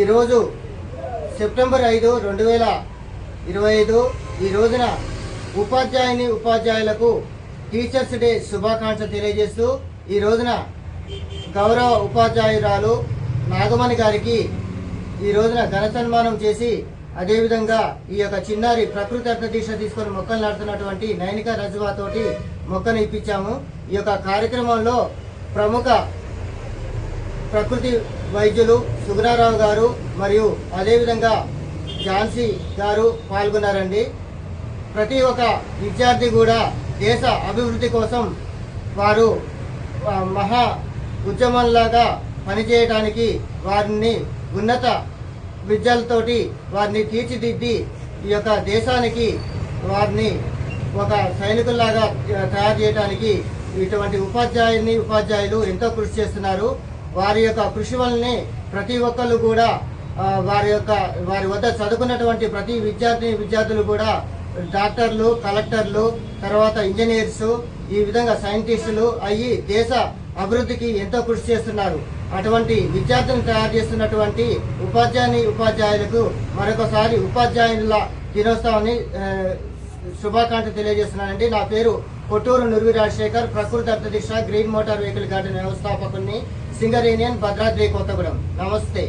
ఈరోజు సెప్టెంబర్ ఐదు రెండు వేల ఇరవై ఐదు ఈ రోజున ఉపాధ్యాయుని ఉపాధ్యాయులకు టీచర్స్ డే శుభాకాంక్షలు తెలియజేస్తూ ఈ రోజున గౌరవ ఉపాధ్యాయురాలు నాగమణి గారికి ఈ రోజున ఘన సన్మానం చేసి అదేవిధంగా ఈ యొక్క చిన్నారి ప్రకృతి అర్థ దీక్ష తీసుకొని మొక్కలు నాటుతున్నటువంటి నైనిక రజువాతోటి మొక్కను ఇప్పించాము. ఈ యొక్క కార్యక్రమంలో ప్రముఖ ప్రకృతి వైద్యులు సుగుణారావు గారు మరియు అదేవిధంగా ఝాన్సీ గారు పాల్గొన్నారండి. ప్రతి ఒక్క విద్యార్థి కూడా దేశ అభివృద్ధి కోసం వారు మహా ఉద్యమంలాగా పనిచేయడానికి వారిని ఉన్నత విద్యలతోటి వారిని తీర్చిదిద్ది ఈ యొక్క దేశానికి వారిని ఒక సైనికుల్లాగా తయారు చేయడానికి ఇటువంటి ఉపాధ్యాయుని ఉపాధ్యాయులు ఎంతో కృషి చేస్తున్నారు. వారి యొక్క కృషి వల్లనే ప్రతి ఒక్కళ్ళు కూడా వారి యొక్క వారి వద్ద చదువుకున్నటువంటి ప్రతి విద్యార్థి విద్యార్థులు కూడా డాక్టర్లు కలెక్టర్లు తర్వాత ఇంజనీర్స్ ఈ విధంగా సైంటిస్టులు అయ్యి దేశ అభివృద్ధికి ఎంతో కృషి చేస్తున్నారు. అటువంటి విద్యార్థులను తయారు చేస్తున్నటువంటి ఉపాధ్యాయుని ఉపాధ్యాయులకు మరొకసారి ఉపాధ్యాయుల దినోత్సవాన్ని శుభాకాంక్షలు తెలియజేస్తున్నానండి. నా పేరు కొట్టూరు నుర్వి రాజశేఖర్ ప్రకృతి అర్థదిశ గ్రీన్ మోటార్ వెహికల్ గార్డెన్ వ్యవస్థాపకుని సింగర్ యూనియన్ భద్రాద్రి కొత్తగూడెం. నమస్తే.